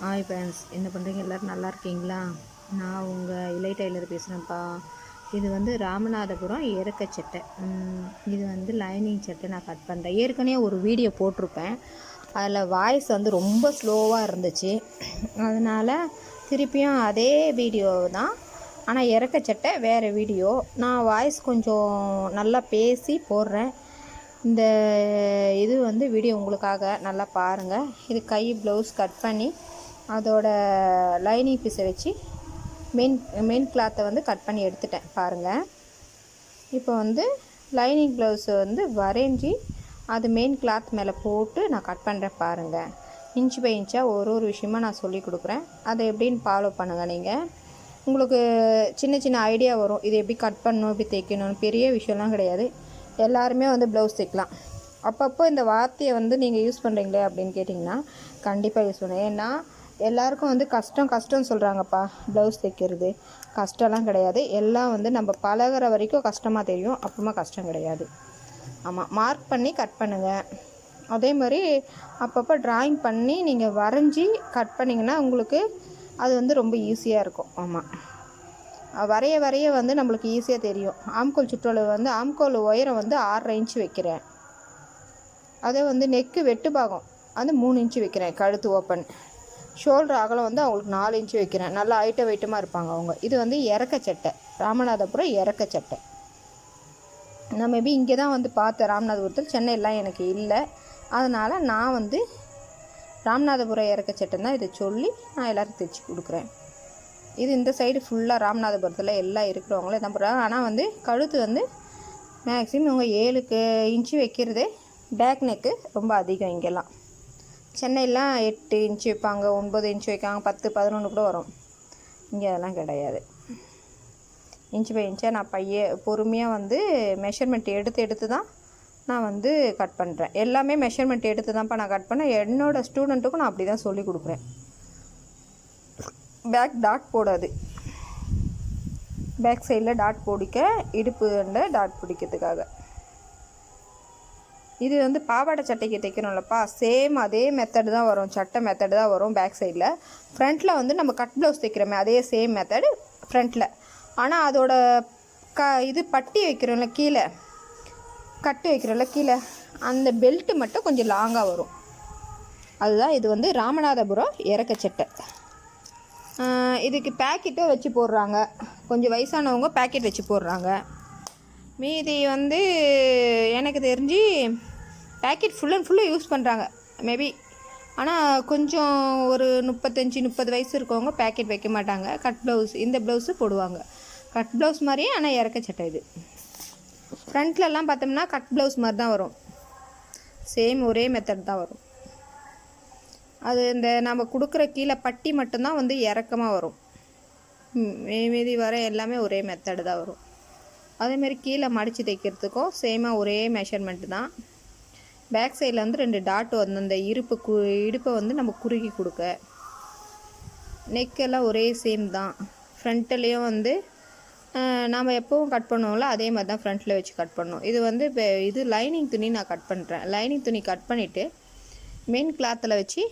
Hi fans என்ன பண்ணுறீங்க எல்லோரும் நல்லா இருக்கீங்களா? நான் உங்கள் இலை டெய்லர் பேசுகிறேன்ப்பா இது வந்து ராமநாதபுரம் இறக்க சட்டை. இது வந்து லைனிங் சட்டை நான் கட் பண்ணுறேன் ஏற்கனவே ஒரு வீடியோ போட்டிருப்பேன். அதில் வாய்ஸ் வந்து ரொம்ப ஸ்லோவாக இருந்துச்சு. அதனால் திருப்பியும் அதே வீடியோ தான். ஆனால் இறக்க சட்டை வேறு வீடியோ நான் வாய்ஸ் கொஞ்சம் நல்லா பேசி போடுறேன். இந்த இது வந்து வீடியோ உங்களுக்காக நல்லா பாருங்கள் இது கை ப்ளவுஸ் கட் பண்ணி அதோட லைனிங் பீஸை வச்சு மெயின் மெயின் கிளாத்தை வந்து கட் பண்ணி எடுத்துட்டேன். பாருங்கள் இப்போ வந்து லைனிங் ப்ளவுஸை வந்து வரைஞ்சி அது மெயின் கிளாத் மேலே போட்டு நான் கட் பண்ணுறேன் பாருங்கள் இன்ச் பை இன்ச்சாக ஒரு ஒரு விஷயமா நான் சொல்லி கொடுக்குறேன். அதை எப்படின்னு ஃபாலோ பண்ணுங்கள் நீங்கள் உங்களுக்கு சின்ன சின்ன ஐடியா வரும். இது எப்படி கட் பண்ணணும் எப்படி தைக்கணும்னு பெரிய விஷயம்லாம் கிடையாது. எல்லாருமே வந்து ப்ளவுஸ் தைக்கலாம். அப்பப்போ இந்த வார்த்தையை வந்து நீங்கள் யூஸ் பண்ணுறீங்களே அப்படின்னு கேட்டிங்கன்னா கண்டிப்பாக யூஸ் பண்ணுவேன் ஏன்னா எல்லாருக்கும் வந்து கஷ்டம் கஷ்டம்னு சொல்கிறாங்கப்பா ப்ளவுஸ் தைக்கிறது கஷ்டம்லாம் கிடையாது. எல்லாம் வந்து நம்ம பழகுற வரைக்கும் கஷ்டமாக தெரியும். அப்புறமா கஷ்டம் கிடையாது. ஆமாம் மார்க் பண்ணி கட் பண்ணுங்கள் அதே மாதிரி அப்பப்போ ட்ராயிங் பண்ணி நீங்கள் வரைஞ்சி கட் பண்ணிங்கன்னா உங்களுக்கு அது வந்து ரொம்ப ஈஸியாக இருக்கும். ஆமாம் வரைய வரைய வந்து நம்மளுக்கு ஈஸியாக தெரியும். ஆம்கோல் சுற்றளவு வந்து ஆம்கோல் உயரம் வந்து ஆறரை இன்ச்சு வைக்கிறேன். அதே வந்து நெக்கு வெட்டு பாகம் வந்து மூணு இன்ச்சு வைக்கிறேன். கழுத்து ஓப்பன் ஷோல்டர் அகலம் வந்து அவங்களுக்கு நாலு இன்ச்சு வைக்கிறேன். நல்லா ஐட்ட வெயிட்டமாக இருப்பாங்க அவங்க. இது வந்து இறக்க சட்டை. ராமநாதபுரம் இறக்க சட்டை. நான் மேபி இங்கே தான் வந்து பார்த்தேன். ராமநாதபுரத்தில் சென்னையெல்லாம் எனக்கு இல்லை. அதனால் நான் வந்து ராமநாதபுரம் இறக்க சட்டை தான் இதை சொல்லி நான் எல்லோரும் தைச்சி கொடுக்குறேன். இது இந்த சைடு ஃபுல்லாக ராமநாதபுரத்தில் எல்லாம் இருக்கிறவங்களே தான் போடுறாங்க. ஆனால் வந்து கழுத்து வந்து மேக்ஸிமம் இவங்க ஏழுக்கு இன்ச்சு வைக்கிறதே பேக் நெக்கு ரொம்ப அதிகம் இங்கெல்லாம். சென்னையெலாம் எட்டு இன்ச்சு வைப்பாங்க ஒன்பது இன்ச்சு வைக்காங்க பத்து பதினொன்று கூட வரும். இங்கே அதெல்லாம் கிடையாது. இன்ச்சு பை இன்ச்சாக நான் பைய பொறுமையாக வந்து மெஷர்மெண்ட் எடுத்து எடுத்து தான் நான் வந்து கட் பண்ணுறேன் எல்லாமே மெஷர்மெண்ட் எடுத்து தான்ப்பா நான் கட் பண்ணேன். என்னோடய ஸ்டூடெண்ட்டுக்கும் நான் அப்படி தான் சொல்லி கொடுக்குறேன். பேக் டாட் போடாது. பேக் சைடில் டாட் பிடிக்க இடுப்புல டாட் பிடிக்கிறதுக்காக. இது வந்து பாவாடை சட்டைக்கு தைக்கணும்லப்பா. சேம் அதே மெத்தடு தான் வரும். சட்டை மெத்தடு தான் வரும் பேக் சைடில் ஃப்ரண்ட்டில் வந்து நம்ம கட் ப்ளவுஸ் தைக்கிறோமே அதே சேம் மெத்தடு ஃப்ரண்ட்டில் ஆனால் அதோட க இது பட்டி வைக்கிறோம்ல கீழே. கட்டு வைக்கிறோம்ல கீழே. அந்த பெல்ட்டு மட்டும் கொஞ்சம் லாங்காக வரும். அதுதான் இது வந்து ராமநாதபுரம் இறக்க சட்டை. இதுக்கு பேக்கெட்டும் வச்சு போடுறாங்க. கொஞ்சம் வயசானவங்க பேக்கெட் வச்சு போடுறாங்க. மீதி வந்து எனக்கு தெரிஞ்சு பேக்கெட் ஃபுல் அண்ட் ஃபுல்லாக யூஸ் பண்ணுறாங்க மேபி ஆனால் கொஞ்சம் ஒரு முப்பத்தஞ்சு முப்பது வயசு இருக்கவங்க பேக்கெட் வைக்க மாட்டாங்க. கட் ப்ளவுஸ் இந்த ப்ளவுஸு போடுவாங்க. கட் ப்ளவுஸ் மாதிரியே ஆனால் இறக்க சட்டை இது. ஃப்ரண்ட்லலாம் பார்த்தோம்னா கட் ப்ளவுஸ் மாதிரி தான் வரும். சேம் ஒரே மெத்தட் தான் வரும். அது இந்த நம்ம கொடுக்குற கீழே பட்டி மட்டும்தான் வந்து இறக்கமாக வரும். ம், மீதி வர எல்லாமே ஒரே மெத்தடு தான் வரும். அதேமாரி கீழே மடித்து தைக்கிறதுக்கும் சேமாக ஒரே மெஷர்மெண்ட்டு தான். பேக் சைடில் வந்து ரெண்டு டாட் வந்து அந்த இருப்பு கு இடுப்பை வந்து நம்ம குறுகி கொடுக்க. நெக்கெல்லாம் ஒரே சேம் தான். ஃப்ரண்ட்லேயும் வந்து நாம் எப்போவும் கட் பண்ணுவோம்ல அதே மாதிரி தான் ஃப்ரண்ட்டில் வச்சு கட் பண்ணோம் இது வந்து இப்போ இது லைனிங் துணி நான் கட் பண்ணுறேன் லைனிங் துணி கட் பண்ணிவிட்டு மெயின் கிளாத்தில் வச்சு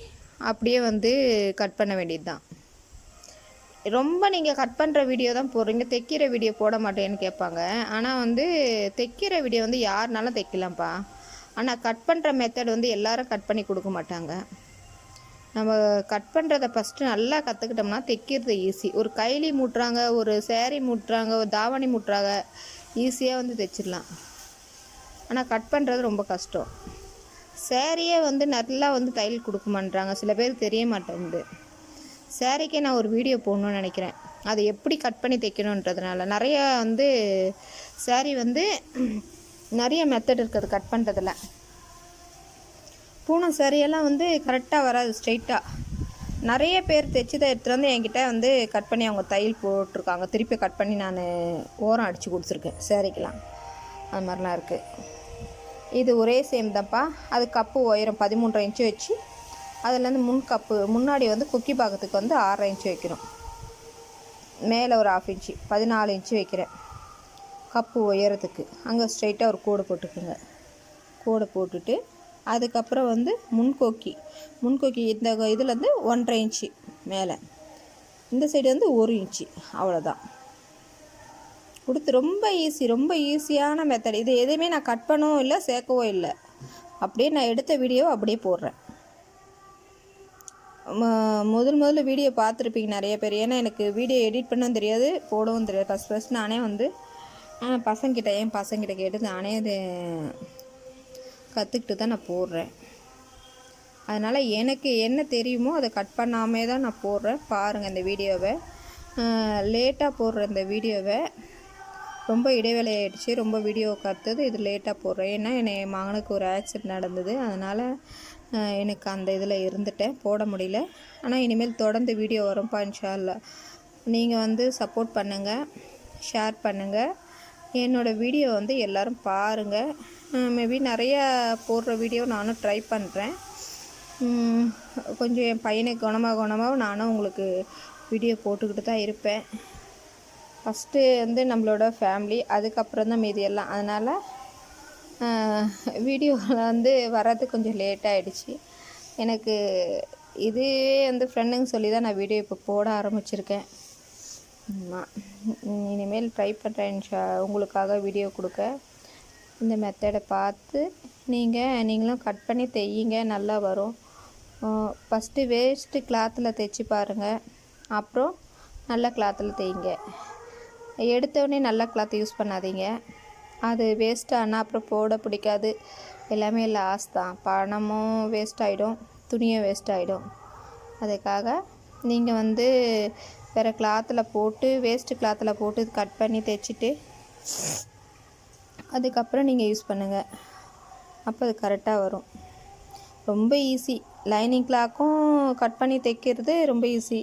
அப்படியே வந்து கட் பண்ண வேண்டியது தான் ரொம்ப நீங்கள் கட் பண்ணுற வீடியோ தான் போடுறீங்க தைக்கிற வீடியோ போட மாட்டேன்னு கேட்பாங்க. ஆனால் வந்து தைக்கிற வீடியோ வந்து யாருனாலும் தைக்கலாம்ப்பா. ஆனால் கட் பண்ணுற மெத்தட் வந்து எல்லாரும் கட் பண்ணி கொடுக்க மாட்டாங்க. நம்ம கட் பண்ணுறத ஃபஸ்ட்டு நல்லா கற்றுக்கிட்டோம்னா தைக்கிறது ஈஸி ஒரு கைலி மூட்டுறாங்க ஒரு சேரீ மூட்டுறாங்க ஒரு தாவணி மூட்டுறாங்க ஈஸியாக வந்து தைச்சிடலாம். ஆனால் கட் பண்ணுறது ரொம்ப கஷ்டம். சேரீயே வந்து நல்லா வந்து தையல் கொடுக்க மாட்டாங்க சில பேருக்கு தெரிய மாட்டேங்குது. சேரீக்கே நான் ஒரு வீடியோ போடணும்னு நினைக்கிறேன். அதை எப்படி கட் பண்ணி தைக்கணுன்றதுனால. நிறைய வந்து சேரீ வந்து நிறைய மெத்தட் இருக்குது கட் பண்ணுறதுல பூனம் சேரீயெல்லாம் வந்து கரெக்டாக வராது ஸ்ட்ரைட்டாக நிறைய பேர் தைச்சதை எடுத்துகிட்டு வந்து என்கிட்ட வந்து கட் பண்ணி அவங்க தையல் போட்டிருக்காங்க. திருப்பி கட் பண்ணி நான் ஓரம் அடித்து கொடுத்துருக்கேன் சேரீக்கெலாம் அது மாதிரிலாம் இருக்குது இது ஒரே சேம் தான்ப்பா. அது கப்பு உயரம் பதிமூன்றரை இன்ச்சு வச்சு அதுலேருந்து முன் கப்பு முன்னாடி வந்து குக்கி பாக்கத்துக்கு வந்து ஆறரை இன்ச்சு வைக்கிறோம் மேலே ஒரு ஆஃப் இன்ச்சு பதினாலு இன்ச்சு வைக்கிறேன். கப்பு உயரத்துக்கு. அங்கே ஸ்ட்ரைட்டாக ஒரு கோடு போட்டுக்குங்க. கோடை போட்டுட்டு அதுக்கப்புறம் வந்து முன்கோக்கி. முன்கோக்கி இந்த இதுலேருந்து ஒன்றரை இன்ச்சு மேலே. இந்த சைடு வந்து ஒரு இன்ச்சு. அவ்வளோதான் கொடுத்து ரொம்ப ஈஸி ரொம்ப ஈஸியான மெத்தட் இது எதுவுமே நான் கட் பண்ணவும் இல்லை சேர்க்கவும் இல்லை. அப்படியே நான் எடுத்த வீடியோ அப்படியே போடுறேன். முதல் முதல்ல வீடியோ பார்த்துருப்பீங்க நிறைய பேர். ஏன்னா எனக்கு வீடியோ எடிட் பண்ணவும் தெரியாது போடவும் தெரியாது. ஃபஸ்ட் ஃபஸ்ட் நானே வந்து ஆ, பசங்கிட்ட என் பசங்கிட்ட கேட்டு நானே அது கற்றுக்கிட்டு தான் நான் போடுறேன். அதனால் எனக்கு என்ன தெரியுமோ அதை கட் பண்ணாமே தான் நான் போடுறேன். பாருங்கள் இந்த வீடியோவை. லேட்டாக போடுற இந்த வீடியோவை. ரொம்ப இடைவேளை ஆகிடுச்சு ரொம்ப வீடியோ கற்றுது இது லேட்டாக போடுறேன். ஏன்னா என்னை என் மகனுக்கு ஒரு ஆக்சிடென்ட் நடந்தது. அதனால் எனக்கு அந்த இதில் இருந்துட்டேன். போட முடியல. ஆனால் இனிமேல் தொடர்ந்து வீடியோ வரும்ப்பா இன்ஷால்லா நீங்கள் வந்து சப்போர்ட் பண்ணுங்கள் ஷேர் பண்ணுங்கள் என்னோடய வீடியோ வந்து எல்லோரும் பாருங்கள் மேபி நிறையா போடுற வீடியோ நானும் ட்ரை பண்ணுறேன் கொஞ்சம் என் பையனை குணமாக குணமாக நானும் உங்களுக்கு வீடியோ போட்டுக்கிட்டு தான் இருப்பேன். ஃபஸ்ட்டு வந்து நம்மளோட ஃபேமிலி அதுக்கப்புறம் தான் மீதி எல்லாம். அதனால் வீடியோவில் வந்து வர்றது கொஞ்சம் லேட் ஆகிடுச்சு எனக்கு இதுவே வந்து ஃப்ரெண்டுங்க சொல்லி தான் நான் வீடியோ இப்போ போட ஆரம்பிச்சிருக்கேன். ஆமாம் இனிமேல் ட்ரை பண்ணுறேன் உங்களுக்காக வீடியோ கொடுக்க. இந்த மெத்தடை பார்த்து நீங்கள் நீங்களும் கட் பண்ணி தையுங்க நல்லா வரும். ஃபஸ்ட்டு வேஸ்ட்டு கிளாத்தில் தைச்சி பாருங்கள் அப்புறம் நல்ல கிளாத்தில் தைங்க எடுத்தோடனே நல்ல கிளாத் யூஸ் பண்ணாதீங்க. அது வேஸ்ட் ஆனால் அப்புறம் போட பிடிக்காது. எல்லாமே லாஸ் தான். பணமும் வேஸ்ட் ஆகிடும் துணியும் வேஸ்ட் ஆகிடும் அதுக்காக நீங்கள் வந்து வேறு கிளாத்தில் போட்டு வேஸ்ட்டு கிளாத்தில் போட்டு கட் பண்ணி தைச்சிட்டு அதுக்கப்புறம் நீங்கள் யூஸ் பண்ணுங்கள் அப்போ அது கரெக்டாக வரும். ரொம்ப ஈஸி லைனிங் கிளாக்கும் கட் பண்ணி தைக்கிறது ரொம்ப easy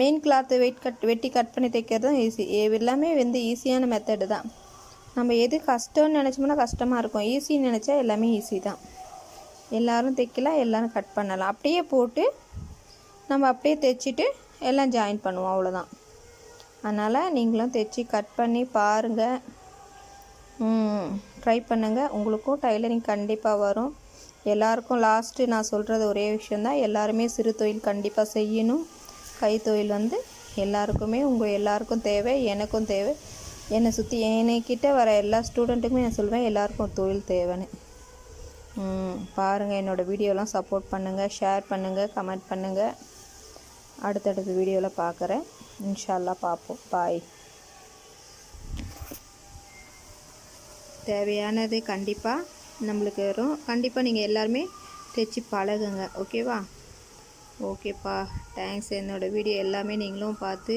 main cloth weight cut வெட்டி கட் பண்ணி தைக்கிறதும் ஈஸி எல்லாமே வந்து ஈஸியான மெத்தடு தான். நம்ம எது கஷ்டம்னு நினச்சோம்னா கஷ்டமாக இருக்கும். ஈஸின்னு நினச்சா எல்லாமே ஈஸி தான். எல்லோரும் தைக்கலாம் எல்லோரும் கட் பண்ணலாம். அப்படியே போட்டு நம்ம அப்படியே தைச்சிட்டு எல்லாம் ஜாயின் பண்ணுவோம் அவ்வளோதான் அதனால் நீங்களும் தைச்சி கட் பண்ணி பாருங்கள் ட்ரை பண்ணுங்கள் உங்களுக்கும் டைலரிங் கண்டிப்பாக வரும். எல்லாருக்கும் லாஸ்ட்டு நான் சொல்கிறது ஒரே விஷயந்தான் எல்லாருமே சிறு தொழில் கண்டிப்பாக செய்யணும். கைத்தொழில் வந்து எல்லாருக்குமே உங்கள் எல்லாருக்கும் தேவை எனக்கும் தேவை. என்னை சுற்றி என்கிட்ட வர எல்லா ஸ்டூடெண்ட்டுக்குமே நான் சொல்வேன் எல்லாருக்கும் தொழில் தேவைன்னு. பாருங்கள் என்னோடய வீடியோலாம் சப்போர்ட் பண்ணுங்கள் ஷேர் பண்ணுங்கள் கமெண்ட் பண்ணுங்கள் அடுத்தடுத்த வீடியோவில் பார்க்குறேன் இன்ஷால்லா பார்ப்போம் பாய் தேவையானது கண்டிப்பாக நம்மளுக்கு வரும். கண்டிப்பாக நீங்கள் எல்லாருமே தைச்சி பழகுங்க. ஓகேவா ஓகேப்பா தேங்க்ஸ் என்னோடய வீடியோ எல்லாமே நீங்களும் பார்த்து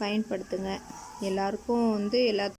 பயன்படுத்துங்க. எல்லாருக்கும் வந்து எல்லா